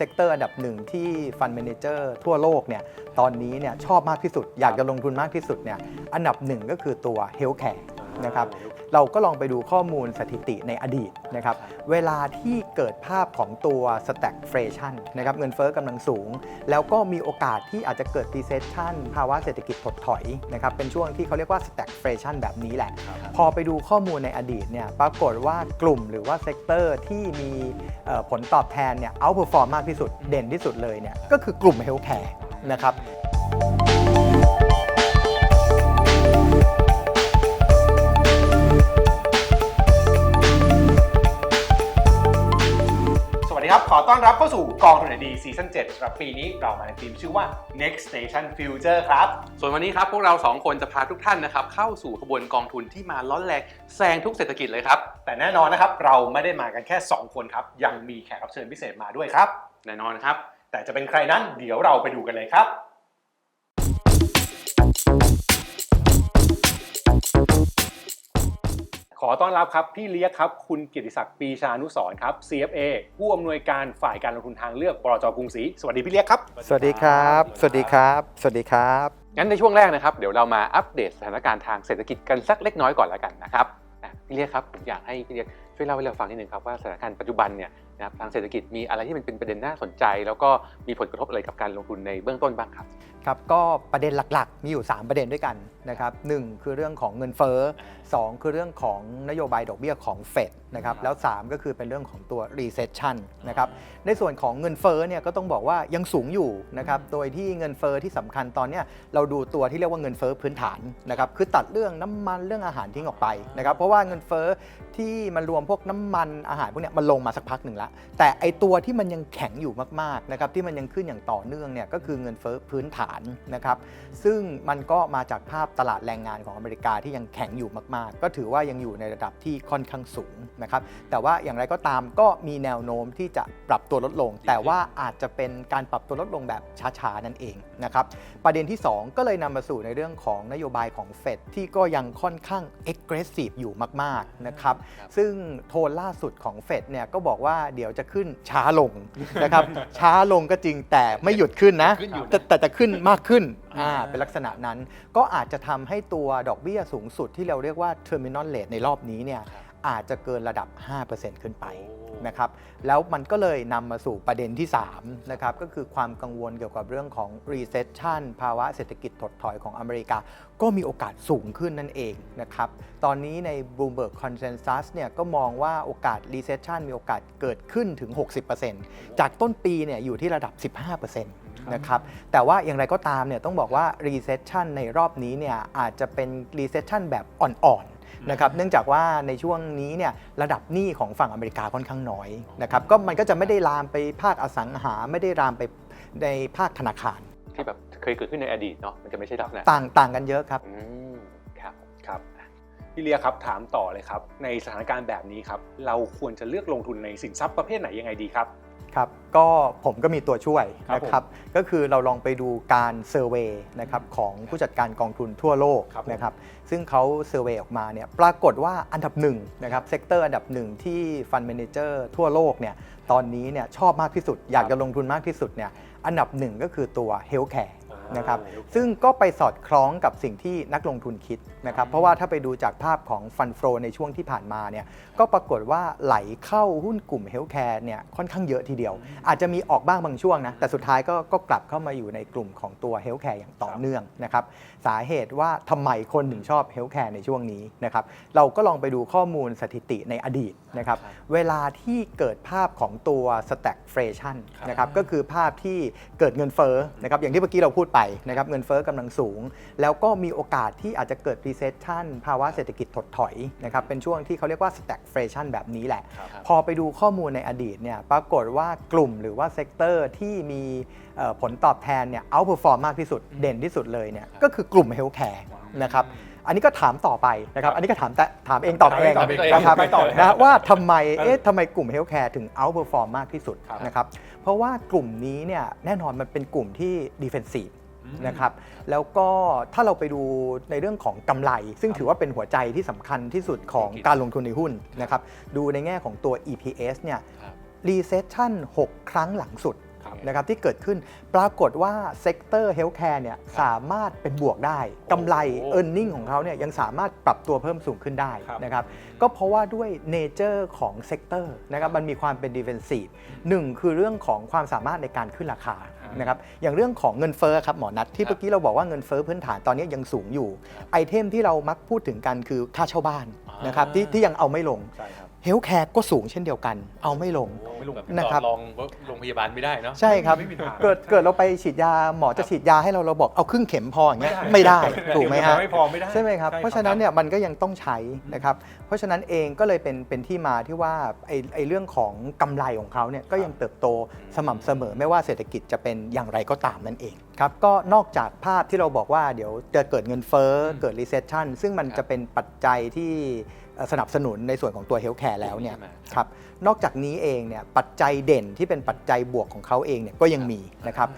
เซกเตอร์อันดับหนึ่งที่ฟันเมนเจอร์ทั่วโลกเนี่ยตอนนี้เนี่ยชอบมากที่สุด อยากจะลงทุนมากที่สุดเนี่ยอันดับหนึ่งก็คือตัวเฮลท์แคร์ นะครับเราก็ลองไปดูข้อมูลสถิติในอดีตนะครับเวลาที่เกิดภาพของตัว stagflation นะครับเงินเฟ้อกำลังสูง แล้วก็มีโอกาสที่อาจจะเกิด recession ภาวะเศรษฐกิจถดถอยนะครับเป็นช่วงที่เขาเรียกว่า stagflation แบบนี้แหละ พอไปดูข้อมูลในอดีตเนี่ยปรากฏว่ากลุ่มหรือว่าเซกเตอร์ที่มีเอ่อผลตอบแทนเนี่ยเอาเปอร์ฟอร์มมากที่สุดเด่นที่สุดเลยเนี่ยก็คือกลุ่มเฮลท์แคร์นะครับ ต้อนรับเข้าสู่กองทุนไหนดีซีซั่น7สำหรับปีนี้เรามาในทีมชื่อว่า next station future ครับ ส่วนวันนี้ครับ พวกเราสองคนจะพาทุกท่านนะครับ เข้าสู่ขบวนกองทุนที่มาล้อนแรงแซงทุกเศรษฐกิจเลยครับ แต่แน่นอนนะครับ เราไม่ได้มากันแค่ 2 คนครับ ยังมีแขกรับเชิญพิเศษมาด้วยครับ แน่นอนครับ แต่จะเป็นใครนั้นเดี๋ยวเราไปดูกันเลยครับ ขอต้อนรับครับพี่เลี้ยกครับ คุณเกียรติศักดิ์ปีชานุสรณ์ครับ CFA ผู้อำนวยการฝ่ายการลงทุนทางเลือกบลจกรุงศรีสวัสดีพี่เลี้ยกครับสวัสดีครับ สวัสดีครับ สวัสดีครับ งั้นในช่วงแรกนะครับ เดี๋ยวเรามาอัปเดตสถานการณ์ทางเศรษฐกิจกันสักเล็กน้อยก่อนแล้วกันนะครับอะพี่เลียกครับผมอยากให้พี่เลียกช่วยเล่าให้เราฟังนิดนึงครับว่าสถานการณ์ปัจจุบันเนี่ย นะครับทางเศรษฐกิจมีอะไรที่มันเป็นประเด็นน่าสนใจ แล้วก็มีผลกระทบอะไรกับการลงทุนในเบื้องต้นบ้างครับครับก็ประเด็นหลักๆ มีอยู่ 3 ประเด็นด้วยกันนะครับหนึ่งคือเรื่องของเงินเฟ้อสองคือเรื่องของนโยบายดอกเบี้ยของเฟดนะครับแล้ว 3 ก็คือเป็นเรื่องของตัว recession นะครับในส่วนของเงินเฟ้อเนี่ยก็ต้องบอกว่ายังสูงอยู่นะครับโดยที่เงินเฟ้อที่สำคัญตอนเนี้ยเราดูตัวที่เรียกว่าเงินเฟ้อพื้นฐานนะครับคือตัดเรื่องน้ำมันเรื่องอาหารทิ้งออกไปนะครับเพราะว่าเงินเฟ้อที่มันรวมพวกน้ำมันอาหารพวกเนี้ยมันลงมาสักพักหนึ่งละแต่ไอตัวที่มันยังแข็งอยู่มากๆนะครับที่มันยังขึ้นอย่างต่อเนื่องเนี่ยก็คือเงินเฟ้อพื้นฐานนะครับซึ่งมันก็มาจากภาพตลาดแรงงานของอเมริกาที่ยังแข็งอยู่มากๆ ก็ถือว่ายังอยู่ในระดับที่ค่อนข้างสูงนะครับแต่ว่าอย่างไรก็ตามก็มีแนวโน้มที่จะปรับตัวลดลง แต่ว่าอาจจะเป็นการปรับตัวลดลงแบบช้าๆนั่นเองนะครับประเด็นที่ 2 ก็เลยนำมาสู่ในเรื่องของนโยบายของเฟดที่ก็ยังค่อนข้าง aggressive อยู่มากๆนะครับซึ่งโทนล่าสุดของเฟดเนี่ยก็บอกว่าเดี๋ยวจะขึ้นช้าลงนะครับ ช้าลงก็จริงแต่ไม่หยุดขึ้นนะ ขึ้นอยู่นะ แต่แต่จะขึ้นมากขึ้นอ่าเป็นลักษณะนั้น ก็อาจจะทำให้ตัวดอกเบี้ยสูงสุดที่เราเรียกว่า terminal rate ในรอบนี้เนี่ยอาจจะเกินระดับ 5%ขึ้นไป นะครับแล้วมันก็เลยนำมาสู่ประเด็นที่3นะครับก็คือความกังวลเกี่ยวกับเรื่องของ recession ภาวะเศรษฐกิจถดถอยของอเมริกา ก็มีโอกาสสูงขึ้นนั่นเองนะครับตอนนี้ใน Bloomberg Consensus เนี่ยก็มองว่าโอกาส recession มีโอกาสเกิดขึ้นถึง 60%จากต้นปีเนี่ยอยู่ที่ระดับ 15%นะครับแต่ว่าอย่างไรก็ตามเนี่ยต้องบอกว่า recession ในรอบนี้เนี่ยอาจจะเป็น recession แบบอ่อนๆ นะครับเนื่องจากว่าในช่วงนี้เนี่ยระดับหนี้ของฝั่งอเมริกาค่อนข้างน้อยนะครับก็มันก็จะไม่ได้ลามไปภาคอสังหาไม่ได้ลามไปในภาคธนาคารที่แบบเคยเกิดขึ้นในอดีตเนาะมันจะไม่ใช่ลักษณะต่างต่างกันเยอะครับอืมครับครับพี่เลียครับถามต่อเลยครับ ในสถานการณ์แบบนี้ครับ เราควรจะเลือกลงทุนในสินทรัพย์ประเภทไหนยังไงดีครับ ครับก็ผมก็มีตัวช่วยครับนะครับก็คือเราลองไปดูการเซอร์เวยนะครับของผู้จัดการกองทุนทั่วโลกครับผมนะครับซึ่งเขาเซอร์เวยออกมาเนี่ยปรากฏว่าอันดับหนึ่งนะครับเซกเตอร์อันดับหนึ่งที่ฟันเมนเจอร์ทั่วโลกเนี่ยตอนนี้เนี่ยชอบมากที่สุด อยากจะลงทุนมากที่สุดเนี่ยอันดับหนึ่งก็คือตัวเฮลท์แคร์นะครับซึ่งก็ไปสอดคล้องกับสิ่งที่นักลงทุนคิดนะครับเพราะว่าถ้าไปดูจากภาพของฟันโฟในช่วงที่ผ่านมาเนี่ย ก็ปรากฏว่าไหลเข้าหุ้นกลุ่มเฮลท์แคร์เนี่ยค่อนข้างเยอะทีเดียว อาจจะมีออกบ้างบางช่วงนะ แต่สุดท้ายก็ก็กลับเข้ามาอยู่ในกลุ่มของตัวเฮลท์แคร์อย่างต่อเนื่องนะครับ สาเหตุว่าทำไมคนถึงชอบเฮลท์แคร์ในช่วงนี้นะครับ เราก็ลองไปดูข้อมูลสถิติในอดีตนะครับ เวลาที่เกิดภาพของตัว stagflation นะครับ ก็คือภาพที่เกิดเงินเฟ้อนะครับ อย่างที่เมื่อกี้เราพูดไปนะครับ เงินเฟ้อกำลังสูง แล้วก็มีโอกาสที่อาจจะเกิด recession ภาวะเศรษฐกิจถดถอยนะครับ เป็นช่วงที่เขาเรียกว่า stagflation แบบนี้แหละ พอไปดูข้อมูลในอดีตเนี่ยปรากฏว่ากลุ่มหรือว่าเซกเตอร์ที่มีเอ่อผลตอบแทนเนี่ย outperform มากที่สุดเด่นที่สุดเลยเนี่ยก็คือกลุ่ม healthcare นะครับอันนี้ก็ถามต่อไปนะครับ อันนี้ก็ถามแต่ถามเองตอบเองถามเองตอบเองนะครับไปต่อเลยนะว่าทำไมเอ๊ะทำไมกลุ่ม healthcare ถึง outperform มากที่สุดครับนะครับ เพราะว่ากลุ่มนี้เนี่ยแน่นอนมันเป็นกลุ่มที่ defensive นะครับแล้วก็ถ้าเราไปดูในเรื่องของกำไร ซึ่งถือว่าเป็นหัวใจที่สำคัญที่สุดของการลงทุนในหุ้นนะครับดูในแง่ของตัว EPS เนี่ยครับ recession 6ครั้งหลังสุดครับ นะครับที่เกิดขึ้นปรากฏว่าเซกเตอร์เฮลท์แคร์เนี่ยสามารถเป็นบวกได้กำไรโอ้ e a r n i n g ของเขาเนี่ยยังสามารถปรับตัวเพิ่มสูงขึ้นได้ครับนะครับก็เพราะว่าด้วยเนเจอร์ของเซกเตอร์นะครับมันมีความเป็นดิเฟนซีฟหนึ่งคือเรื่องของความสามารถในการขึ้นราคานะครับอย่างเรื่องของเงินเฟ้อครับหมอนัทที่ครับเมื่อกี้เราบอกว่าเงินเฟ้อพื้นฐานตอนนี้ยังสูงอยู่ ไอเทมที่เรามักพูดถึงกันคือค่าเช่าบ้านอ่านนะครับที่ที่ยังเอาไม่ลงใช่ครับ เฮลท์แคร์ก็สูงเช่นเดียวกัน เอาไม่ลงโอ้ไม่ลงแบบนะครับต่อรองโรงพยาบาลไม่ได้เนาะ ใช่ครับ ไม่มีทาง เกิดเกิดเราไปฉีดยาหมอจะฉีดยาให้เราเราบอกเอาครึ่งเข็มพออย่างเงี้ยไม่ได้ถูกไหมฮะ ไม่พอไม่ได้ใช่ไหมครับ เพราะฉะนั้นเนี่ยมันก็ยังต้องใช้นะครับ เพราะฉะนั้นเองก็เลยเป็นเป็นที่มาที่ว่าไอ้ไอ้เรื่องของกำไรของเขาเนี่ยก็ยังเติบโตสม่ำเสมอไม่ว่าเศรษฐกิจจะเป็นอย่างไรก็ตามนั่นเองครับก็นอกจากภาพที่เราบอกว่าเดี๋ยวจะเกิดเงินเฟ้อเกิด recession ซึ่งมันจะเป็นปัจจัยที่เอ่อ สนับสนุนในส่วนของตัว healthcare แล้วเนี่ยใช่ไหมครับนอกจากนี้เองเนี่ยปัจจัยเด่นที่เป็นปัจจัยบวกของเขาเองเนี่ยก็ยังมีนะครับ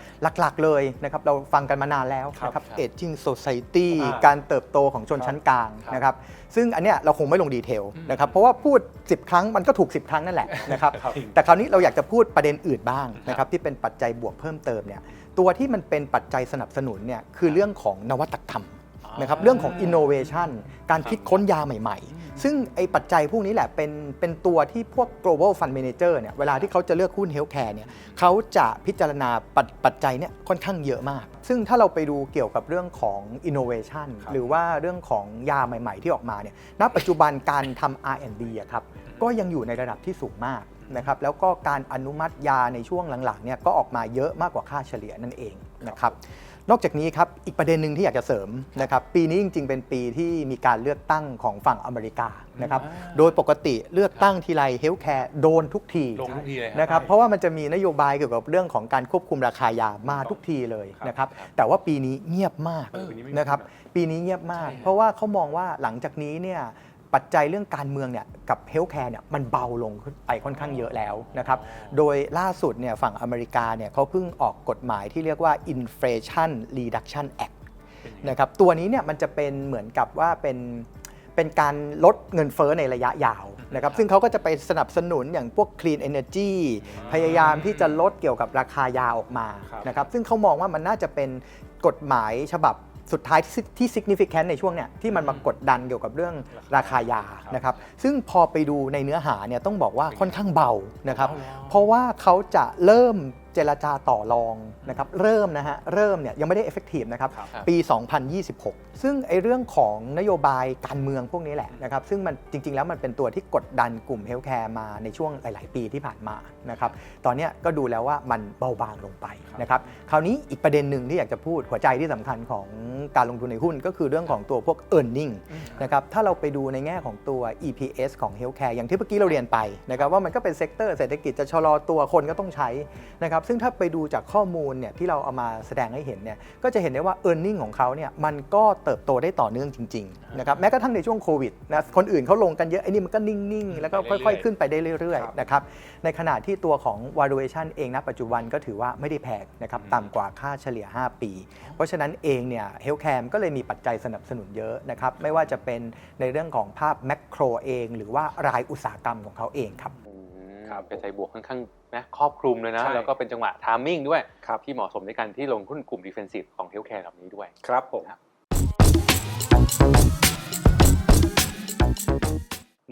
หลักๆเลยนะครับเราฟังกันมานานแล้วนะครับครับ aging society อ่าการเติบโตของชนชั้นกลางครับนะครับซึ่งอันเนี้ยเราคงไม่ลงดีเทลนะครับเพราะว่าพูด 10 ครั้งมันก็ถูก 10 ครั้งนั่นแหละนะครับครับแต่คราวนี้เราอยากจะพูดประเด็นอื่นบ้างนะครับที่เป็นปัจจัยบวกเพิ่มเติมเนี่ยตัวที่มันเป็นปัจจัยสนับสนุนเนี่ยคือเรื่องของนวัตกรรมนะครับเรื่องของ innovation การคิดค้นยาใหม่ ๆ ซึ่งไอ้ปัจจัยพวกนี้แหละเป็นเป็นตัวที่พวก global fund manager เนี่ยเวลาที่เขาจะเลือกหุ้น healthcare เนี่ยเขาจะพิจารณาปัจปัจจัยเนี่ยค่อนข้างเยอะมาก ซึ่งถ้าเราไปดูเกี่ยวกับเรื่องของ innovation ครับหรือว่าเรื่องของยาใหม่ ๆ ที่ออกมาเนี่ยณปัจจุบันการทำ R&D อะครับก็ยังอยู่ในระดับที่สูงมากนะครับแล้วก็การอนุมัติยาในช่วงหลังๆเนี่ยก็ออกมาเยอะมากกว่าค่าเฉลี่ยนั่นเองนะครับ นอกจากนี้ครับอีกประเด็นหนึ่งที่อยากจะเสริมนะครับปีนี้จริง ๆ เป็นปีที่มีการเลือกตั้งของฝั่งอเมริกานะครับอ่าโดยปกติเลือกตั้งทีไรเฮลท์แคร์โดนทุกทีลงทุกทีเลยนะครับเพราะว่ามันจะมีนโยบายเกี่ยวกับเรื่องของการควบคุมราคายามาทุกทีเลยนะครับแต่ว่าปีนี้เงียบมากเออปีนี้ไม่มีนะครับปีนี้เงียบมากใช่ครับเพราะว่าเขามองว่าหลังจากนี้เนี่ย ปัจจัยเรื่องการเมืองเนี่ยกับเฮลท์แคร์เนี่ยมันเบาลงขึ้นไปค่อนข้างเยอะแล้วนะครับ โดยล่าสุดเนี่ยฝั่งอเมริกาเนี่ยเขาเพิ่งออกกฎหมายที่เรียกว่า Inflation Reduction Act นะครับตัวนี้เนี่ยมันจะเป็นเหมือนกับว่าเป็นเป็นการลดเงินเฟ้อในระยะยาวนะครับซึ่งเขาก็จะไปสนับสนุนอย่างพวก Clean Energy พยายามที่จะลดเกี่ยวกับราคายาออกมาครับนะครับซึ่งเขามองว่ามันน่าจะเป็นกฎหมายฉบับ สุดท้ายที่ที่ significant ในช่วงเนี้ยที่มันมากดดันเกี่ยวกับเรื่องราคายานะครับซึ่งพอไปดูในเนื้อหาเนี่ยต้องบอกว่าค่อนข้างเบานะครับเพราะว่าเขาจะเริ่ม เจรจาต่อรองนะครับเริ่มนะฮะเริ่มเนี่ยยังไม่ได้ effective นะครับครับปี 2026 ซึ่งไอเรื่องของนโยบายการเมืองพวกนี้แหละนะครับซึ่งมันจริง ๆ แล้วมันเป็นตัวที่กดดันกลุ่มเฮลท์แคร์มาในช่วงหลาย ๆ ปีที่ผ่านมานะครับตอนเนี้ยก็ดูแล้วว่ามันเบาบางลงไปนะครับคราวนี้อีกประเด็นหนึ่งที่อยากจะพูดหัวใจที่สำคัญของการลงทุนในหุ้นก็คือเรื่องของตัวพวก e a r n i n g นะครับถ้าเราไปดูในแง่ของตัว EPS ของ Healthcare อย่างที่เมื่อกี้เราเรียนไปนะครับว่ามันก็เป็นเซกเตอร์เศรษฐกิจจะชะลอตัวคนก็ต้องใช้นะครับซึ่งถ้าไปดูจากข้อมูลเนี่ยที่เราเอามาแสดงให้เห็นเนี่ยก็จะเห็นได้ว่า e a r n i n g ของเขาเนี่ยมันก็เติบโตได้ต่อเนื่องจริงๆนะครับแม้กระทั่งในช่วงโควิดนะคนอื่นเขาลงกันเยอะไอ้นี่มันก็นิ่งๆ แล้วก็ค่อยๆ ขึ้นไปได้เรื่อยครับๆนะครับในขณะที่ตัวของ valuation เองณปัจจุบันก็ถือว่าไม่ได้แพงนะครับต่ำกว่าค่าเฉลี่ย 5 ปี เพราะฉะนั้นเองเนี่ยเฮลท์แคร์ก็เลยมีปัจจัยสนับสนุนเยอะนะครับไม่ว่าจะเป็นในเรื่องของภาพแมกโครเอง หรือว่ารายอุตสาหกรรมของเขาเองครับ อืมครับเป็นใจบวกค่อนข้างนะครอบคลุมเลยนะ ใช่แล้วก็เป็นจังหวะทามมิ่งด้วย ครับ ที่เหมาะสมในการที่ลงหุ้นกลุ่มดิเฟนซีฟของเฮลท์แคร์เหล่านี้ด้วย ครับผม ครับ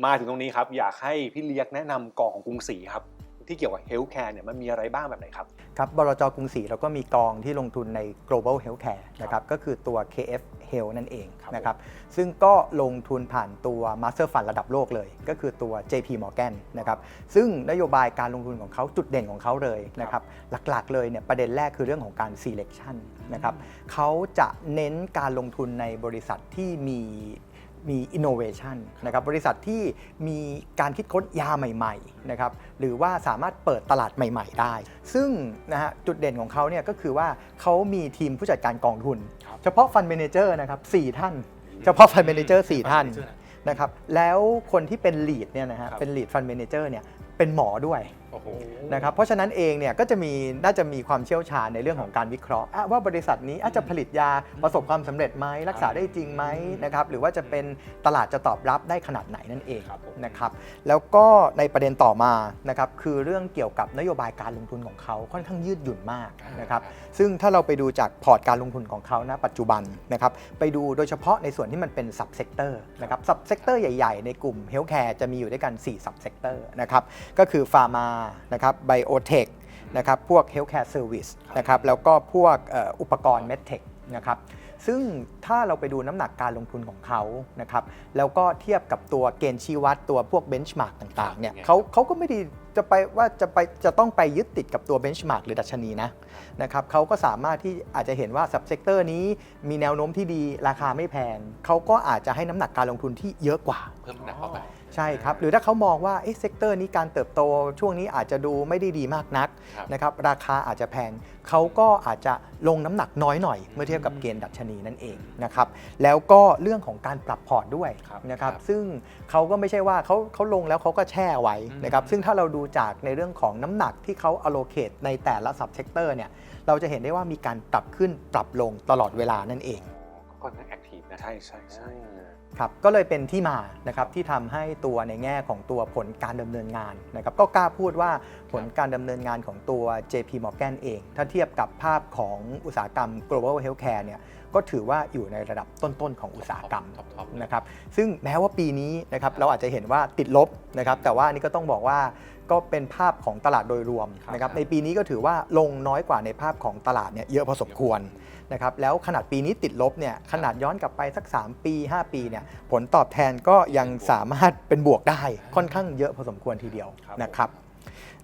มาถึงตรงนี้ครับ อยากให้พี่เลียกแนะนำกองของกรุงศรีครับ ที่เกี่ยวกับเฮลท์แคร์เนี่ยมันมีอะไรบ้างแบบไหนครับ ครับบลจกรุงศรีเราก็มีกองที่ลงทุนใน global healthcare นะครับก็คือตัว KF Health นั่นเองครับนะครับซึ่งก็ลงทุนผ่านตัว Master Fund ระดับโลกเลย ก็คือตัว JP Morgan นะครับซึ่งนโยบายการลงทุนของเขาจุดเด่นของเขาเลยนะครับหลักๆเลยเนี่ยประเด็นแรกคือเรื่องของการ selection นะครับเขาจะเน้นการลงทุนในบริษัทที่มี มี innovation นะครับบริษัทที่มีการคิดค้นยาใหม่ๆนะครับหรือว่าสามารถเปิดตลาดใหม่ ๆ ได้ ซึ่งนะฮะจุดเด่นของเขาเนี่ยก็คือว่าเขามีทีมผู้จัดการกองทุนครับเฉพาะฟันเมนเจอร์นะครับสี่ท่าน เฉพาะฟันเมนเจอร์สี่ท่านนะครับแล้วคนที่เป็นลีดเนี่ยนะฮะครับเป็นลีดฟันเมนเจอร์เนี่ยเป็นหมอด้วย โอ้โห นะครับเพราะฉะนั้นเองเนี่ยก็จะมีน่าจะมีความเชี่ยวชาญในเรื่องของการวิเคราะห์อะว่าบริษัทนี้อาจจะผลิตยาประสบความสำเร็จไหมรักษาได้จริงไหมนะครับหรือว่าจะเป็นตลาดจะตอบรับได้ขนาดไหนนั่นเองครับผม นะครับแล้วก็ในประเด็นต่อมานะครับคือเรื่องเกี่ยวกับนโยบายการลงทุนของเขาค่อนข้างยืดหยุ่นมากนะครับซึ่งถ้าเราไปดูจากพอร์ตการลงทุนของเขาณปัจจุบันนะครับไปดูโดยเฉพาะในส่วนที่มันเป็นซับเซกเตอร์นะครับซับเซกเตอร์ใหญ่ ๆ ในกลุ่มเฮลท์แคร์จะมีอยู่ด้วยกัน4ซับเซกเตอร์นะครับก็คือฟาร์มานะครับไบโอเทคนะครับพวกเฮลท์แคร์เซอร์วิสนะครับแล้วก็พวกเอ่ออุปกรณ์เมดเทคนะครับซึ่งถ้าเราไปดูน้ำหนักการลงทุนของเขานะครับแล้วก็เทียบกับตัวเกณฑ์ชี้วัดตัวพวกเบนช์มาร์กต่างๆเนี่ยครับเขาเขาก็ไม่ได้จะไปว่าจะไปจะต้องไปยึดติดกับตัวเบนช์มาร์กหรือดัชนีนะนะครับเขาก็สามารถที่อาจจะเห็นว่าสับเซกเตอร์นี้มีแนวโน้มที่ดีราคาไม่แพงเขาก็อาจจะให้น้ำหนักการลงทุนที่เยอะกว่าเพิ่มน้ำหนักเข้าไป ใช่ครับ หรือถ้าเขามองว่าเอ๊ะเซกเตอร์นี้การเติบโตช่วงนี้อาจจะดูไม่ได้ดีมากนักครับ นะครับราคาอาจจะแพงเขาก็อาจจะลงน้ำหนักน้อยหน่อย เมื่อเทียบกับเกณฑ์ดัชนีนั่นเองนะครับแล้วก็เรื่องของการปรับพอร์ตด้วยครับนะครับครับซึ่งเขาก็ไม่ใช่ว่าเขาเขาลงแล้วเขาก็แช่ไว้นะครับอืมซึ่งถ้าเราดูจากในเรื่องของน้ำหนักที่เขา allocate ในแต่ละ sub sector เนี่ยเราจะเห็นได้ว่ามีการปรับขึ้นปรับลงตลอดเวลานั่นเอง ก็ค่อนข้างแอคทีฟนะ ใช่ใช่ใช่ ครับก็เลยเป็นที่มานะครับที่ทำให้ตัวในแง่ของตัวผลการดำเนินงานนะครับก็กล้าพูดว่า ผลการดำเนินงานของตัว JP Morgan เอง ถ้าเทียบกับภาพของอุตสาหกรรม global healthcare เนี่ยก็ถือว่าอยู่ในระดับต้น ๆ ของอุตสาหกรรมท็อปท็อปนะครับซึ่งแม้ว่าปีนี้นะครับเราอาจจะเห็นว่าติดลบนะครับแต่ว่าอันนี่ก็ต้องบอกว่าก็เป็นภาพของตลาดโดยรวมนะครับในปีนี้ก็ถือว่าลงน้อยกว่าในภาพของตลาดเนี่ยเยอะพอสมควรนะครับแล้วขนาดปีนี้ติดลบเนี่ยขนาดย้อนกลับไปสัก 3 ปี 5 ปีเนี่ยผลตอบแทนก็ยังสามารถเป็นบวกได้ค่อนข้างเยอะพอสมควรทีเดียวครับนะครับ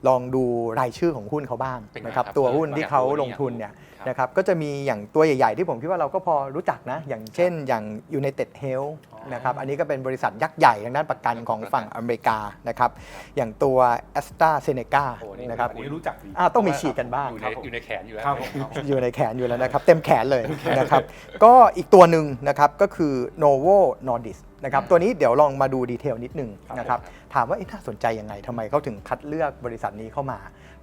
ลองดูรายชื่อของหุ้นเขาบ้างเป็นไงนะครับครับตัวหุ้นที่เขาอยากรู้ลงทุนเนี่ยครับ นะครับก็จะมีอย่างตัวใหญ่ ๆ ที่ผมคิดว่าเราก็พอรู้จักนะ อย่างเช่นอย่าง United Health อ๋อนะครับอันนี้ก็เป็นบริษัทยักษ์ใหญ่ทางด้านประกันของฝั่งอเมริกานะครับอย่างตัว a s t r a z เซ e c a โอ้โหนะครับอันนี้รู้จักดี อ่าต้องมีฉีดกันบ้าง อยู่ในครับผมอยู่ในแขนอยู่แล้ว ครับผม อยู่ในแขนอยู่แล้วนะครับ เต็มแขนเลยนะครับ ก็อีกตัวหนึ่งนะครับก็คือ Novo Nordisk นะครับตัวนี้เดี๋ยวลองมาดูดีเทลนิดหนึงนะครับถามว่าเอ๊ะน่าสนใจยังไงทำไมเขาถึงคัดเลือกบริษัทนี้เข้ามา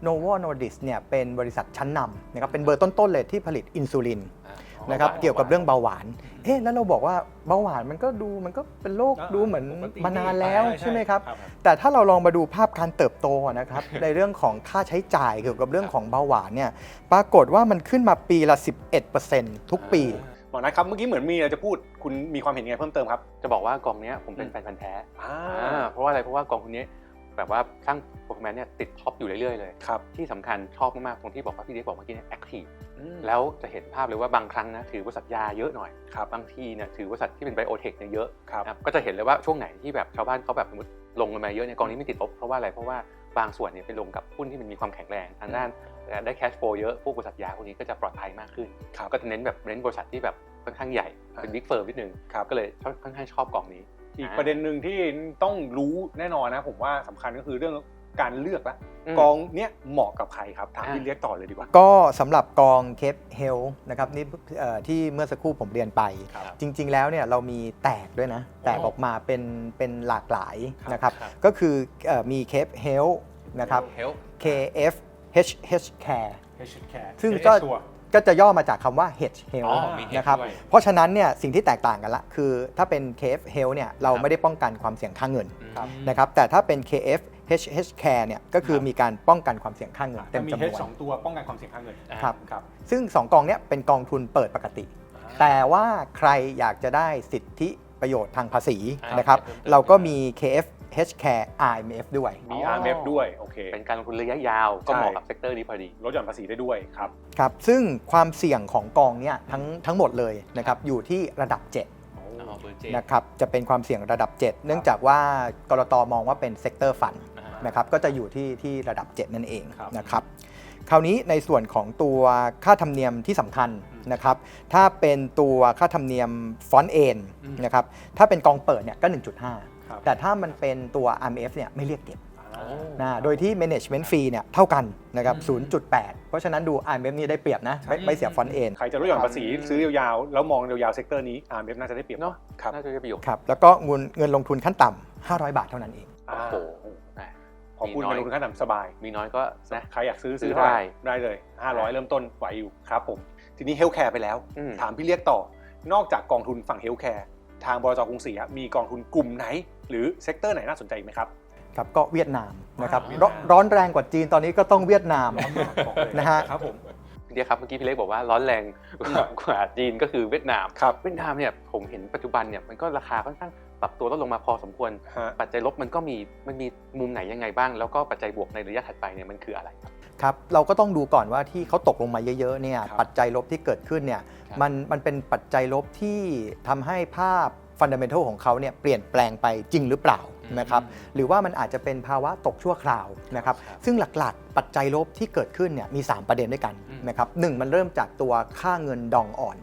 Novo Nordisk เนี่ยเป็นบริษัทชั้นนำนะครับเป็นเบอร์ต้นๆเลยที่ผลิตอินซูลินอ่านะครับเกี่ยวกับเรื่องเบาหวาน เอ๊ะแล้วเราบอกว่าเบาหวานมันก็ดูมันก็เป็นโรคอ่าดูเหมือนปกติมานานแล้วใช่ใช่ไหมครับครับ แต่ถ้าเราลองมาดูภาพการเติบโตนะครับ ในเรื่องของค่าใช้จ่ายเกี่ยวกับเรื่องของเบาหวานเนี่ย ปรากฏว่ามันขึ้นมาปีละ 11%ทุกปีห มอนัทครับเมื่อกี้เหมือนมีอะไรจะพูดคุณมีความเห็นยังไงเพิ่มเติมครับ จะบอกว่ากองเนี้ยผมเป็นอืมแฟนพันธ์แท้อ่าอ่าเพราะว่าอะไรเพราะว่ากองคนนี้แบบว่าสร้างโปรแกรมเนี่ยติดท็อปอยู่เรื่อยๆเลย ครับที่สำคัญชอบมากๆตรงที่บอกว่าพี่เล็กบอกเมื่อกี้เนี่ยแอคทีฟอืมแล้วจะเห็นภาพเลยว่าบางครั้งนะถือบริษัทยาเยอะหน่อยครับบางทีเนี่ยถือบริษัทที่เป็นไบโอเทคเนี่ยเยอะ ครับนะครับก็จะเห็นเลยว่าช่วงไหนที่แบบชาวบ้านเขาแบบสมมติลงกันมาเยอะเนี่ยกองนี้ไม่ติดลบเพราะว่าอะไรเพราะว่าบางส่วนเนี่ยไปลงกับหุ้นที่มันมีความแข็งแรงทางด้านเอ่อ ได้แคชโฟเยอะพวกบริษัทยาพวกนี้ก็จะปลอดภัยมากขึ้นครับก็จะเน้นแบบเน้นบริษัทที่แบบค่อนข้างใหญ่เป็นบิ๊กเฟิร์มนิดนึงครับก็เลยค่อนข้างชอบกองนี้ อีกประเด็นหนึ่งที่ต้องรู้แน่นอนนะ ผมว่าสำคัญก็คือเรื่องการเลือกละอืมกองเนี้ยเหมาะกับใครครับถามอ่าพี่เลี้ยกต่อเลยดีกว่า ก็สำหรับกองเคปเฮลนะครับนี่เอ่อที่เมื่อสักครู่ผมเรียนไปครับจริง ๆ แล้วเนี่ยเรามีแตกด้วยนะ แตกออกมาเป็นเป็นหลากหลายครับนะครับครับ ก็คือเอ่อมีเคปเฮลนะครับเฮล KF HH Care H care ซึ่งก็ชัวร์ก็จะย่อมาจากคำว่า H อ๋ Health อมี H นะครับ ด้วยเพราะฉะนั้นเนี่ยสิ่งที่แตกต่างกันละ คือถ้าเป็น KF Health เนี่ยเราครับไม่ได้ป้องกันความเสี่ยงค่าเงินครับนะครับ แต่ถ้าเป็น KF HH Care เนี่ยก็คือครับ มีการป้องกันความเสี่ยงค่าเงินเต็จะมมี จำน H วน สองตัวป้องกันความเสี่ยงค่าเงินอ่า ครับ ครับ ซึ่ง 2 กองเนี้ยเป็นกองทุนเปิดปกติ แต่ว่าใครอยากจะได้สิทธิประโยชน์ทางภาษีอ่านนะครับ เพิ่มเติมเราก็มี KF H Care IMF ด้วย มีอ๋อ RMF ด้วย โอเค เป็นการลงทุนระยะยาว ก็เหมาะกับเซกเตอร์นี้พอดี ลดหย่อนภาษีได้ด้วยครับ ครับ ซึ่งความเสี่ยงของกองเนี้ยทั้งทั้งหมดเลยนะครับ อยู่ที่ระดับ7อ๋อเบอร์เจนะครับจะเป็นความเสี่ยงระดับ 7 เนื่องจากว่ากรตมองว่าเป็นเซกเตอร์ฟันอ่านะครับก็จะอยู่ที่ที่ระดับ 7 นั่นเองครับนะครับคราวนี้ในส่วนของตัวค่าธรรมเนียมที่สำคัญอืมนะครับถ้าเป็นตัวค่าธรรมเนียมฟอนต์เอนอืมนะครับถ้าเป็นกองเปิดเนี่ยก็ 1.5ครับ แต่ถ้ามันเป็นตัว RMF เนี่ยไม่เรียกเก็บอ่านะโดยที่ management fee เนี่ยเท่ากันนะครับอืม0.8 เพราะฉะนั้นดู RMF นี่ได้เปรียบนะ ไม่ไม่เสียฟอนต์เอนใครจะลดหย่อนภาษีซื้อยาวๆ แล้วมองยาวๆเซกเตอร์นี้ RMF น่าจะได้เปรียบเนาะครับน่าจะได้ประโยชน์ครับ แล้วก็เงินเงินลงทุนขั้นต่ำ500 บาทเท่านั้นเองอ่าโอ้โหอะพอคุณมีน้อยมาลงทุนขั้นต่ำสบาย มีน้อยก็นะใครอยากซื้อซื้ซื้ออเท่าไหร่ได้ได้เลย 500 เริ่มต้นไหวอยู่ครับผมทีนี้เฮลท์แคร์ไปแล้วอืมถามพี่เรียกต่อนอกจากกองทุนฝั่งเฮลท์แคร์ ทางบลจกรุงศรีอะมีกองทุนกลุ่มไหน หรือเซกเตอร์ไหนน่าสนใจอีกไหมครับครับก็เวียดนามนะครับอ่าร้อนร้อนแรงกว่าจีนตอนนี้ก็ต้องเวียดนามบอกเลยนะฮะครับผมพี่เล็กครับเมื่อกี้พี่เล็กบอกว่าร้อนแรงกว่าจีนก็คือเวียดนามครับเวียดนามเนี่ยผมเห็นปัจจุบันเนี่ยมันก็ราคาค่อนข้างปรับตัวลดลงมาพอสมควรฮะปัจจัยลบมันก็มีมันมีมุมไหนยังไงบ้าง แล้วก็ปัจจัยบวกในระยะถัดไปเนี่ยมันคืออะไรครับครับเราก็ต้องดูก่อนว่าที่เขาตกลงมาเยอะๆเนี่ยครับปัจจัยลบที่เกิดขึ้นเนี่ย ครับ มันมันเป็นปัจจัยลบที่ทำให้ภาพฟันเดเมนทัลของเขาเนี่ยเปลี่ยนแปลงไปจริงหรือเปล่านะครับหรือว่ามันอาจจะเป็นภาวะตกชั่วคราวนะครับครับซึ่งหลักๆ ปัจจัยลบที่เกิดขึ้นเนี่ยมี 3 ประเด็นด้วยกันอืม นะครับหนึ่งมันเริ่มจากตัวค่าเงินดองอ่อน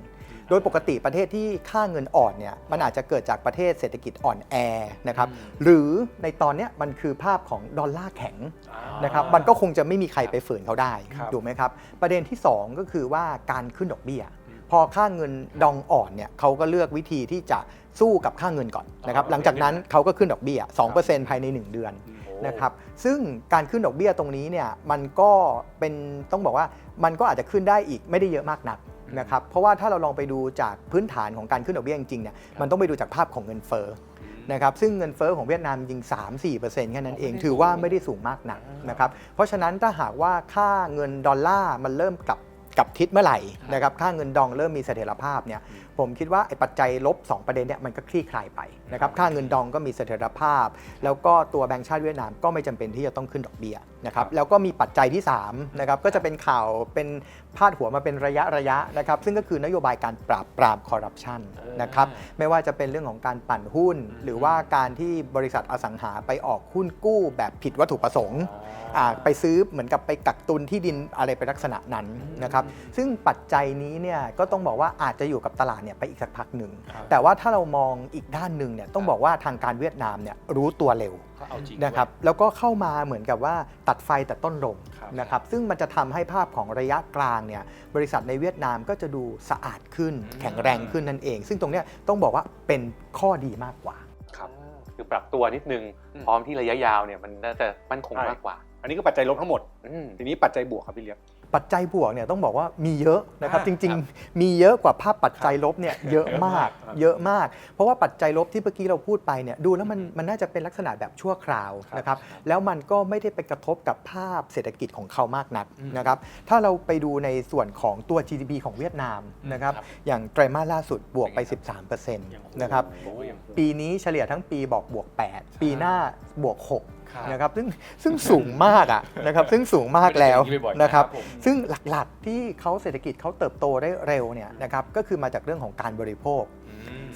โดยปกติประเทศที่ค่าเงินอ่อนเนี่ยมันอาจจะเกิดจากประเทศเศรษฐกิจอ่อนแอนะครับหรือในตอนเนี้ยมันคือภาพของดอลลาร์แข็งนะครับมันก็คงจะไม่มีใครไปฝืนเขาได้ครับ ถูกไหมครับ ประเด็นที่ 2 ก็คือว่าการขึ้นดอกเบี้ย พอค่าเงินดองอ่อนเนี่ยเขาก็เลือกวิธีที่จะสู้กับค่าเงินก่อนนะครับอ๋อหลังจากนั้นเขาก็ขึ้นดอกเบี้ย 2%ภายใน 1 เดือนโอ้นะครับซึ่งการขึ้นดอกเบี้ยตรงนี้เนี่ยมันก็เป็นต้องบอกว่ามันก็อาจจะขึ้นได้อีกไม่ได้เยอะมากนักนะครับเพราะว่าถ้าเราลองไปดูจากพื้นฐานของการขึ้นดอกเบี้ยจริงๆเนี่ยมันต้องไปดูจากภาพของเงินเฟ้อนะครับซึ่งเงินเฟ้อของเวียดนามจริง 3-4%แค่นั้นเอง ถือว่าไม่ได้สูงมากนักนะครับเพราะฉะนั้นถ้าหากว่าค่าเงินดอลลาร์มันเริ่มกลับ กลับทิศเมื่อไหร่นะครับค่าเงินดองเริ่มมีเสถียรภาพเนี่ยผมคิดว่าไอ้ปัจจัยลบ 2 ประเด็นเนี่ยมันก็คลี่คลายไป นะครับค่าเงินดองก็มีเสถียรภาพ แล้วก็ตัวแบงก์ชาติเวียดนามก็ไม่จำเป็นที่จะต้องขึ้นดอกเบี้ยนะครับแล้วก็มีปัจจัยที่3นะครับก็จะเป็นข่าวเป็นพาดหัวมาเป็นระยะระยะนะครับซึ่งก็คือนโยบายการปราบปรามคอร์รัปชันนะครับไม่ว่าจะเป็นเรื่องของการปั่นหุ้น หรือว่าการที่บริษัทอสังหาไปออกหุ้นกู้แบบผิดวัตถุประสงค์อ่าไปซื้อเหมือนกับไปกักตุนที่ดินอะไรไปลักษณะนั้นนะครับซึ่งปัจจัยนี้เนี่ยก็ต้องบอกว่าอาจจะอยู่กับตลาดเนี่ยไปอีกสักพักหนึ่งครับแต่ว่าถ้าเรามองอีกด้านหนึ่งเนี่ยต้องบอกว่าทางการเวียดนามเนี่ยรู้ตัวเร็วก็เอาจริงนะครับแล้วก็เข้ามาเหมือนกับว่าตัดไฟแต่ต้นลมครับนะครับซึ่งมันจะทำให้ภาพของระยะกลางเนี่ยบริษัทในเวียดนามก็จะดูสะอาดขึ้น แข็งแรงขึ้นนั่นเอง ซึ่งตรงเนี้ยต้องบอกว่าเป็นข้อดีมากกว่าครับคือปรับตัวนิดนึงอืมพร้อมที่ระยะยาวเนี่ยมันน่าจะมั่นคงใช่มากกว่า อันนี้ก็ปัจจัยลบทั้งหมดอืมทีนี้ปัจจัยบวกครับพี่เลี้ยง ปัจจัยบวกเนี่ยต้องบอกว่ามีเยอะนะครับอ่าจริงครับๆมีเยอะกว่าภาพปัจจัยลบเนี่ยเยอะมากครับเยอะมาก เพราะว่าปัจจัยลบที่เมื่อกี้เราพูดไปเนี่ยดูแล้วมันมันน่าจะเป็นลักษณะแบบชั่วคราวนะครับแล้วมันก็ไม่ได้ไปกระทบกับภาพเศรษฐกิจของเขามากนักนะครับถ้าเราไปดูในส่วนของตัว GDP ของเวียดนามนะครับอย่างไตรมาสล่าสุดบวกไป 13%นะครับโอ้ยยังปีนี้เฉลี่ยทั้งปีบอกบวก 8 ปีหน้าบวก ครับ6นะครับซึ่งซึ่งสูงมากอะนะครับซึ่งสูงมากแล้วไม่ได้เจออย่างนี้บ่อยๆนะครับนะครับผม ซึ่งหลักๆที่เขาเศรษฐกิจเขาเติบโตได้เร็วเนี่ยนะครับก็คือมาจากเรื่องของการบริโภค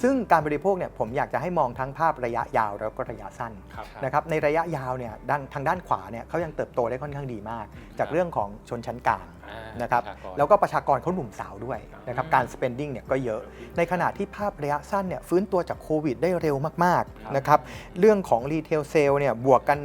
ซึ่งการบริโภคเนี่ยผมอยากจะให้มองทั้งภาพระยะยาวแล้วก็ระยะสั้น ครับนะครับในระยะยาวเนี่ยด้านทางด้านขวาเนี่ยเขายังเติบโตได้ค่อนข้างดีมาก จากเรื่องของชนชั้นกลาง นะครับแล้วก็ประชากรเขาหนุ่มสาวด้วยนะครับการ spending เนี่ยก็เยอะ ในขณะที่ภาพระยะสั้นเนี่ยฟื้นตัวจากโควิดได้เร็วมากครับๆนะครับเรื่องของรีเทลเซลเนี่ยบวกกัน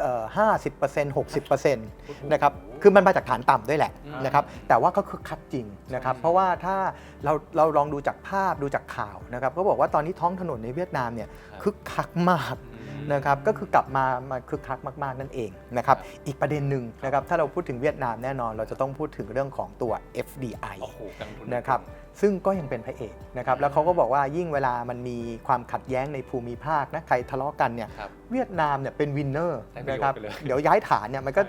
เอ่อ50% 60%นะครับคือมันมาจากฐานต่ำด้วยแหละอืมนะครับแต่ว่าก็คึกคักจริงนะครับใช่เพราะว่าถ้าเราเราลองดูจากภาพดูจากข่าวนะครับก็บอกว่าตอนนี้ท้องถนนในเวียดนามเนี่ยคึกคักมาก นะครับก็คือกลับมามาคึกคักมากๆนั่นเองนะครับอีกประเด็นหนึ่งนะครับถ้าเราพูดถึงเวียดนามแน่นอนเราจะต้องพูดถึงเรื่องของตัว FDI โอ้โหการลงทุนนะครับซึ่งก็ยังเป็นพระเอกนะครับแล้วเขาก็บอกว่ายิ่งเวลามันมีความขัดแย้งในภูมิภาคนะใครทะเลาะกันเนี่ยครับเวียดนามเนี่ยเป็นวินเนอร์ได้ประโยชน์นะครับไปเลยเดี๋ยวย้ายฐานเนี่ยมันก็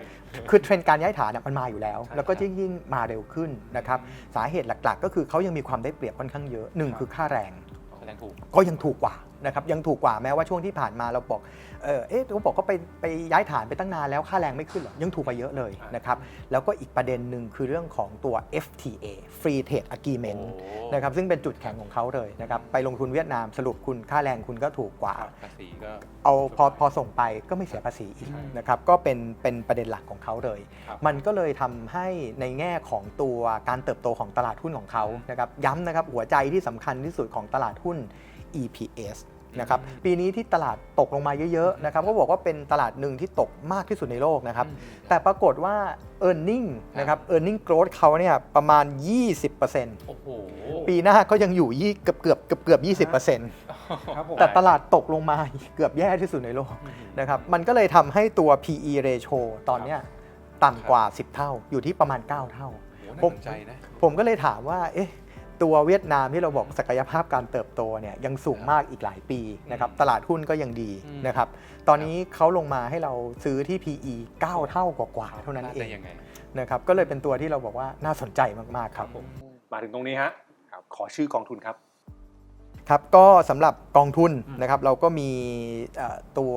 คือเทรนด์การย้ายฐานเนี่ยมันมาอยู่แล้ว แล้วก็ยิ่งยิ่งมาเร็วขึ้นนะครับสาเหตุหลักๆ ก็คือเขายังมีความได้เปรียบค่อนข้างเยอะหนึ่งคือค่าแรงแสดงถูกก็ยังถูกกว่า นะครับยังถูกกว่าแม้ว่าช่วงที่ผ่านมาเราบอกเออเอ๊ะเขาบอกก็ไปไปย้ายฐานไปตั้งนานแล้วค่าแรงไม่ขึ้นหรอยังถูกกว่าเยอะเลยนะครับแล้วก็อีกประเด็นหนึ่งคือเรื่องของตัว FTA Free Trade Agreement นะครับซึ่งเป็นจุดแข็งของเขาเลยนะครับไปลงทุนเวียดนามสรุปคุณค่าแรงคุณก็ถูกกว่าภาษีก็เอาพอพอส่งไปก็ไม่เสียภาษีอีกนะครับก็เป็นเป็นประเด็นหลักของเขาเลยครับมันก็เลยทำให้ในแง่ของตัวการเติบโตของตลาดหุ้นของเขานะครับย้ำนะครับหัวใจที่สำคัญที่สุดของตลาดหุ้น EPS นะครับปีนี้ที่ตลาดตกลงมาเยอะๆนะครับก็บอกว่าเป็นตลาดหนึ่งที่ตกมากที่สุดในโลกนะครับแต่ปรากฏว่า e a r n i n g นะครับ e a r n i n g growth เขาเนี่ยประมาณ 20%โอ้โหปีหน้าก็ยังอยู่ยี่เกือบเกือบเกือบเกือบ20%ครับผมแต่ตลาดตกลงมาเกือบแย่ที่สุดในโลกนะครับมันก็เลยทำให้ตัว PE ratio ตอนเนี้ยต่ำกว่า 10 เท่า อยู่ที่ประมาณ 9 เท่าโอ้โหน่าสนใจนะผมก็เลยถามว่า เอ๊ะ ตัวเวียดนามที่เราบอกศักยภาพการเติบโตเนี่ยยังสูงมากอีกหลายปีนะครับตลาดหุ้นก็ยังดีอืมนะครับตอนนี้เขาลงมาให้เราซื้อที่ PE 9 เท่ากว่าๆเท่านั้นเอได้งยังไงนะครับก็เลยเป็นตัวที่เราบอกว่าน่าสนใจมากๆครับมาถึงตรงนี้ฮะขอชื่อกองทุนครับครับก็สำหรับกองทุนอืมนะครับเราก็มีเอ่อตัว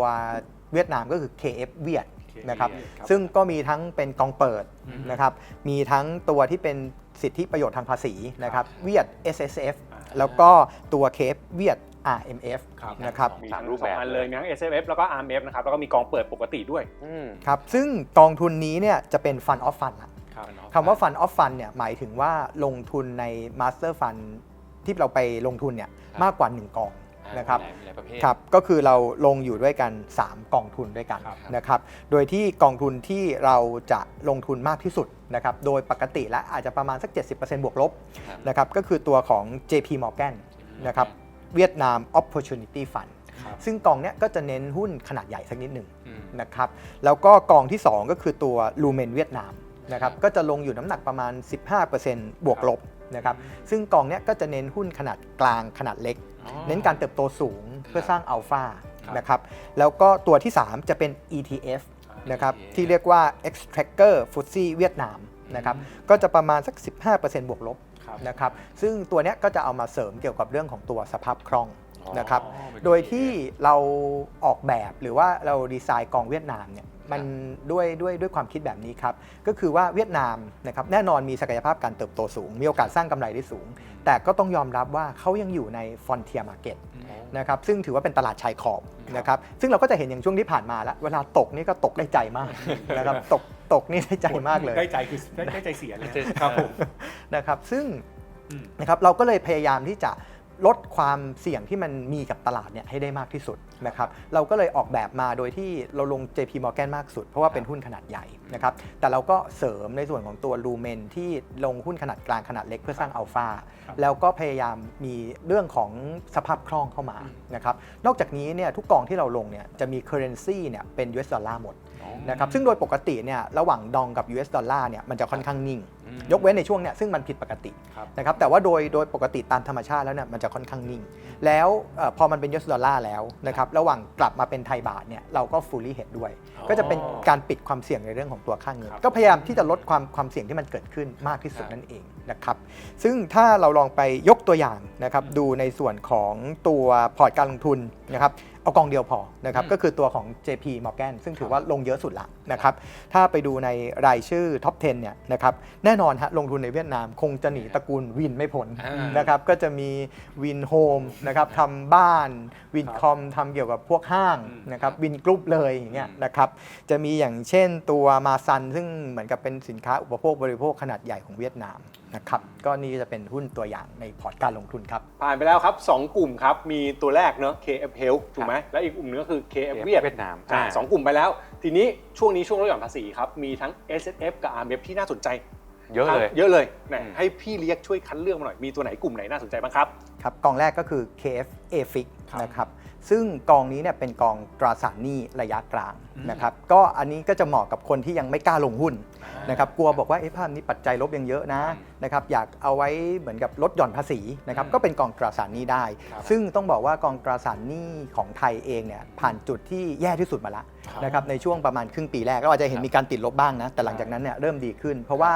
เวียดนามก็คือ KF เวียด นะครับครับซึ่งก็มีทั้งเป็นกองเปิดอืมนะครับมีทั้งตัวที่เป็นสิทธิประโยชน์ทางภาษีนะครับเวียด SSF อ่าแล้วก็ตัว KF เวียด RMF ครับนะครับมีสาทั้มงรูรูปปแบแบบบอันเลยมีทั้ง S F F แล้วก็ R M F นะครับแล้วก็มีกองเปิดปกติด้วยอืมครับซึ่งกองทุนนี้เนี่ยจะเป็น Fund of Fund ละครับคำว่า Fund of Fund เนี่ยหมายถึงว่าลงทุนใน Master Fund ที่เราไปลงทุนเนี่ยครับมากกว่า 1 กองอ่า นะครับมีหลายมีหลายประเภท ครับก็คือเราลงอยู่ด้วยกัน 3 กองทุนด้วยกันครับนะครับ โดยที่กองทุนที่เราจะลงทุนมากที่สุดนะครับ โดยปกติและอาจจะประมาณสัก 70%บวกลบครับ นะครับ ก็คือตัวของ JP Morgan นะครับเวียดนาม Opportunity Fund ครับ ซึ่งกองเนี้ยก็จะเน้นหุ้นขนาดใหญ่สักนิดหนึ่ง อืม นะครับแล้วก็กองที่ 2 ก็คือตัว Lumen เวียดนามนะครับก็จะลงอยู่น้ำหนักประมาณ 15%บวกลบ นะครับซึ่งกองเนี้ยก็จะเน้นหุ้นขนาดกลางขนาดเล็กอ๋อเน้นการเติบโตสูงเพื่อสร้างอัลฟาครับนะครับแล้วก็ตัวที่ 3 จะเป็น ETF นะครับ ETF ที่เรียกว่า Extractor f u t s i เวียดนามนะครับก็จะประมาณสัก 15%บวกลบครับนะครับซึ่งตัวเนี้ยก็จะเอามาเสริมเกี่ยวกับเรื่องของตัวสภาพคล่องอ๋อนะครับเป็นโดยที่เราออกแบบหรือว่าเราดีไซน์กองเวียดนามเนี่ย มันด้วยด้วยด้วยความคิดแบบนี้ครับ ก็คือว่าเวียดนามนะครับแน่นอนมีศักยภาพการเติบโตสูง มีโอกาสสร้างกำไรได้สูง แต่ก็ต้องยอมรับว่าเขายังอยู่ใน frontier market อ๋อนะครับซึ่งถือว่าเป็นตลาดชายขอบครับนะครับซึ่งเราก็จะเห็นอย่างช่วงที่ผ่านมาแล้วเวลาตกนี่ก็ตกได้ใจมากนะครับตกตกนี่ได้ใจมากเลยได้ใจคือได้ได้ใจเสียเลยครับผมนะครับซึ่งอืมนะครับเราก็เลยพยายามที่จะ ลดความเสี่ยงที่มันมีกับตลาดเนี่ยให้ได้มากที่สุดนะครับเราก็เลยออกแบบมาโดยที่เราลง JP Morgan มากสุด เพราะว่าเป็นหุ้นขนาดใหญ่นะครับแต่เราก็เสริมในส่วนของตัว Lumen ที่ลงหุ้นขนาดกลางขนาดเล็กเพื่อสร้างอัลฟาครับแล้วก็พยายามมีเรื่องของสภาพคล่องเข้ามานะครับนอกจากนี้เนี่ยทุกกองที่เราลงเนี่ยจะมี currency เนี่ยเป็น US ดอลลาร์หมดอ๋อนะครับซึ่งโดยปกติเนี่ยระหว่างดองกับ US ดอลลาร์เนี่ยมันจะค่อนข้างนิ่งอืม ยกเว้นในช่วงเนี้ยซึ่งมันผิดปกติครับนะครับแต่ว่าโดยโดยปกติตามธรรมชาติแล้วเนี่ยมันจะค่อนข้างนิ่ง แล้วเอ่อพอมันเป็น US ดอลลาร์แล้วนะครับระหว่างกลับมาเป็นไทยบาทเนี่ยเราก็ fully hedge ด้วยอ๋อก็จะเป็นการปิดความเสี่ยงในเรื่องของตัวค่าเงินครับก็พยายามที่จะลดความความเสี่ยงที่มันเกิดขึ้นมากที่สุดครับนั่นเอง นะครับซึ่งถ้าเราลองไปยกตัวอย่างนะครับดูในส่วนของตัวพอร์ตการลงทุนนะครับเอากองเดียวพอนะครับอืมก็คือตัวของ JP Morgan ซึ่งถือว่าลงเยอะสุดละนะครับถ้าไปดูในรายชื่อท็อป 10 เนี่ยนะครับแน่นอนฮะลงทุนในเวียดนามคงจะหนีตระกูลวินไม่พ้นอ่านนะครับก็จะมีวินโฮมนะครับทำบ้านวินคอมทำเกี่ยวกับพวกห้างอืมนะครับวินกรุ๊ปเลยอย่างเงี้ยอืมนะครับจะมีอย่างเช่นตัวมาซันซึ่งเหมือนกับเป็นสินค้าอุปโภคบริโภคขนาดใหญ่ของเวียดนาม นะครับก็นี่จะเป็นหุ้นตัวอย่างในพอร์ตการลงทุนครับ ผ่านไปแล้วครับ 2 กลุ่มครับ มีตัวแรกเนอะ KF Health ถูกไหมแล้วอีกกลุ่มนึงก็คือ KF เวียดเวียดนามอ่าสองกลุ่มไปแล้ว ทีนี้ช่วงนี้ช่วงลดหย่อนภาษีครับ มีทั้ง S F กับ R M F ที่น่าสนใจเยอะเลย เยอะเลยไหนอืมให้พี่เลี้ยกช่วยคัดเลือกมาหน่อยมีตัวไหนกลุ่มไหนน่าสนใจบ้างครับครับกองแรกก็คือ KF AFIC ครับนะครับซึ่งกองนี้เนี่ยเป็นกองตราสารหนี้ระยะกลางอืม นะครับก็อันนี้ก็จะเหมาะกับคนที่ยังไม่กล้าลงหุ้นนะครับกลัวบอกว่าเอ๊ะภาพนี้ปัจจัยลบยังเยอะนะอืมนะครับอยากเอาไว้เหมือนกับลดหย่อนภาษีนะครับอืมก็เป็นกองตราสารหนี้ได้ครับซึ่งต้องบอกว่ากองตราสารหนี้ของไทยเองเนี่ยผ่านจุดที่แย่ที่สุดมาแล้วครับนะครับในช่วงประมาณครึ่งปีแรกก็อาจจะเห็นมีการติดลบบ้างนะแต่หลังจากนั้นเนี่ยเริ่มดีขึ้น เพราะว่า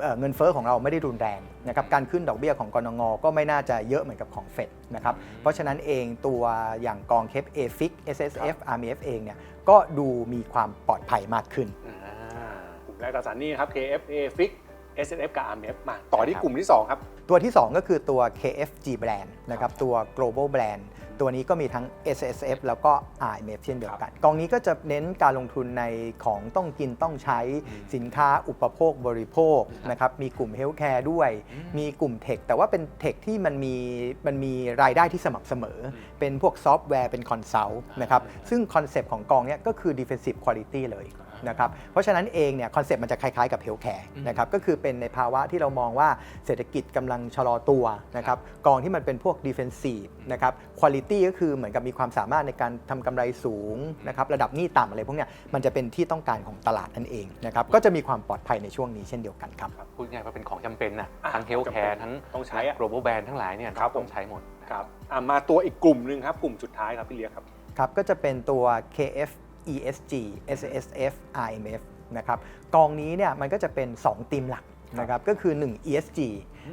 เอ่อเงินเฟ้อของเราไม่ได้รุนแรงนะครับการขึ้นดอกเบี้ยของกรงก็ไม่น่าจะเยอะเหมือนกับของเฟดนะครับเพราะฉะนั้นเองตัวอย่างกองเคป AFIC SSF RMF เองเนี่ย ก็ดูมีความปลอดภัยมากขึ้นอ่ากลุ่มแรกตราสารหนี้ครับ KF A Fix S F กับ R M F มาต่อที่ครับกลุ่มที่ 2 ครับ ตัวที่ 2 ก็คือตัว KFG brand นะครับตัว global brand ตัวนี้ก็มีทั้ง S S F แล้วก็ R M F เช่นเดียวกัน กองนี้ก็จะเน้นการลงทุนในของต้องกินต้องใช้อืมสินค้าอุปโภคบริโภคครับนะครับ มีกลุ่มเฮลท์แคร์ด้วยอืมมีกลุ่มเทค แต่ว่าเป็นเทคที่มันมีมันมีรายได้ที่สม่ำเสมออืมเป็นพวกซอฟต์แวร์เป็นคอนซัลท์นะครับอ่าซึ่งคอนเซปต์ของกองเนี้ยก็คือ defensive quality เลย นะครับเพราะฉะนั้นเองเนี่ยคอนเซ็ปต์มันจะคล้ายๆกับเฮลท์แคร์อืมนะครับก็คือเป็นในภาวะที่เรามองว่าเศรษฐกิจกำลังชะลอตัวนะครับกองที่มันเป็นพวก defensive นะครับคุณ i t y ก็คือเหมือนกับมีความสามารถในการทำกำไรสูงนะครับระดับหนี้ต่ำอะไรพวกเนี้ยมันจะเป็นที่ต้องการของตลาดนั่นเองนะครับก็จะมีความปลอดภัยในช่วงนี้เช่นเดียวกันครับครับพูดง่ายๆว่าเป็นของจำเป็นนะอะทั้งเฮลท์แคจำเป็ร์นทั้งต้องใช้อะ global brand ทั้งหลายเนี่ยครับผมต้องใช้หมดครับอะมาตัวอีกกลุ่มหนึ่งครับกลุ่มสุดท้ายครับพี่เลียกครับครับก็จะเป็นตัว KF ESG SSF RMF นะครับกองนี้เนี่ยมันก็จะเป็น 2 ธีมหลักนะครับก็คือ 1 ESG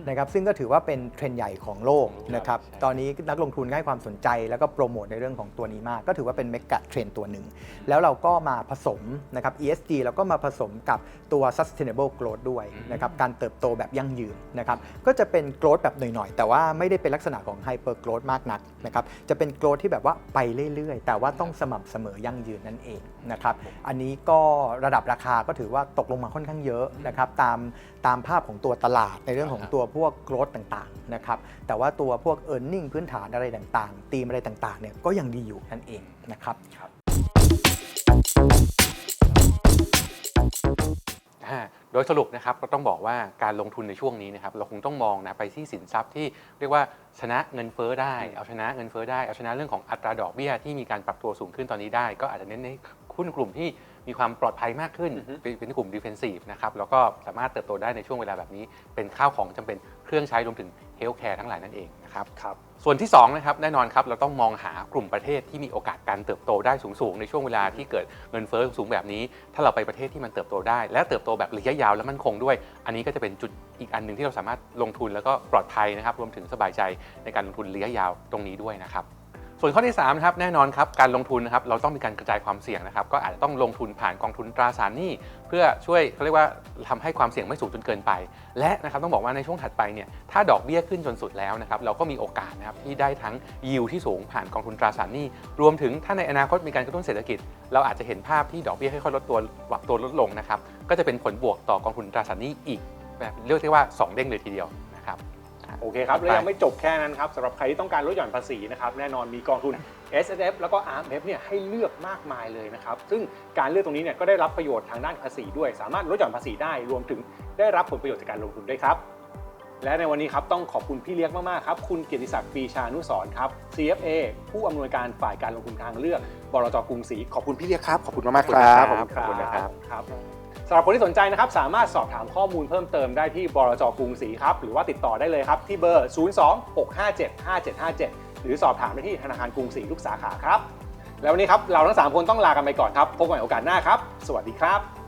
นะครับซึ่งก็ถือว่าเป็นเทรนด์ใหญ่ของโลกนะครับใช่ตอนนี้นักลงทุนให้ความสนใจแล้วก็โปรโมทในเรื่องของตัวนี้มาก ก็ถือว่าเป็นเมกะเทรนด์ตัวหนึ่ง แล้วเราก็มาผสมนะครับ ESG แล้วก็มาผสมกับตัว sustainable growth ด้วยนะครับการเติบโตแบบยั่งยืนนะครับก็จะเป็น growth แบบหน่อยๆ แต่ว่าไม่ได้เป็นลักษณะของ hyper growth มากนักนะครับจะเป็น growth ที่แบบว่าไปเรื่อยๆ แต่ว่าต้องสม่ำเสมอยั่งยืนนั่นเอง นะครับ อันนี้ก็ระดับราคาก็ถือว่าตกลงมาค่อนข้างเยอะนะครับตามตามภาพของตัวตลาดในเรื่องของตัวพวก growth ต่างๆนะครับแต่ว่าตัวพวก e a r n i n g พื้นฐานอะไรต่างๆ ตีมอะไรต่างๆเนี่ยก็ยังดีอยู่นั่นเองนะครับอ่าโดยสรุปนะครับก็ต้องบอกว่าการลงทุนในช่วงนี้นะครับเราคงต้องมองนะไปที่สินทรัพย์ที่เรียกว่าชนะเงินเฟ้อได้ เอาชนะเงินเฟ้อได้ เอาชนะเรื่องของอัตราดอกเบี้ยที่มีการปรับตัวสูงขึ้นตอนนี้ได้ ก็อาจจะเน้นใน หุ้นกลุ่มที่มีความปลอดภัยมากขึ้นอือฮึเป็นเป็นกลุ่มดิเฟนซีฟนะครับแล้วก็สามารถเติบโตได้ในช่วงเวลาแบบนี้ เป็นข้าวของจำเป็นเครื่องใช้รวมถึงเฮลท์แคร์ทั้งหลายนั่นเองนะครับครับส่วนที่2นะครับแน่นอนครับเราต้องมองหากลุ่มประเทศที่มีโอกาสการเติบโตได้สูงๆ ในช่วงเวลาที่เกิดเงินเฟ้อสูงแบบนี้ ถ้าเราไปประเทศที่มันเติบโตได้ และเติบโตแบบระยะยาวและมั่นคงด้วย อันนี้ก็จะเป็นจุดอีกอันหนึ่งที่เราสามารถลงทุนแล้วก็ปลอดภัยนะครับรวมถึงสบายใจในการลงทุนระยะยาวตรงนี้ด้วยนะครับ ส่วนข้อที่3นะครับแน่นอนครับการลงทุนนะครับเราต้องมีการกระจายความเสี่ยงนะครับก็อาจจะต้องลงทุนผ่านกองทุนตราสารหนี้เพื่อช่วยเขาเรียกว่าทำให้ความเสี่ยงไม่สูงจนเกินไป และนะครับต้องบอกว่าในช่วงถัดไปเนี่ยถ้าดอกเบี้ยขึ้นจนสุดแล้วนะครับเราก็มีโอกาสนะครับที่ได้ทั้งยิวที่สูงผ่านกองทุนตราสารหนี้รวมถึงถ้าในอนาคตมีการกระตุ้นเศรษฐกิจ เราอาจจะเห็นภาพที่ดอกเบี้ยค่อยๆลดตัวปรับตัวลดลงนะครับก็จะเป็นผลบวกต่อกองทุนตราสารหนี้อีกแบบเรียกได้ว่าสองเด้งเลยทีเดียวนะครับ โอเคครับไปและยังไม่จบแค่นั้นครับสำหรับใครที่ต้องการลดหย่อนภาษีนะครับแน่นอนมีกองทุน S S F แล้วก็ R M F เนี่ยให้เลือกมากมายเลยนะครับ ซึ่งการเลือกตรงนี้เนี่ยก็ได้รับประโยชน์ทางด้านภาษีด้วย สามารถลดหย่อนภาษีได้รวมถึงได้รับผลประโยชน์จากการลงทุนด้วยครับและในวันนี้ครับต้องขอบคุณพี่เลี้ยงมากๆครับคุณเกียรติศักดิ์ปรีชานุสรณ์ครับ CFA ผู้อำนวยการฝ่ายการลงทุนทางเลือกบลจกรุงศรีขอบคุณพี่เลี้ยงครับขอบคุณมากๆครับขอบคุณครับขอบคุณนะครับครับ สำหรับคนที่สนใจนะครับสามารถสอบถามข้อมูลเพิ่มเติมได้ที่บลจกรุงศรีครับหรือว่าติดต่อได้เลยครับที่เบอร์ 026575757 หรือสอบถามได้ที่ธนาคารกรุงศรีทุกสาขาครับ แล้ววันนี้ครับเราทั้งสามคนต้องลากันไปก่อนครับพบกันใหม่โอกาสหน้าครับ สวัสดีครับ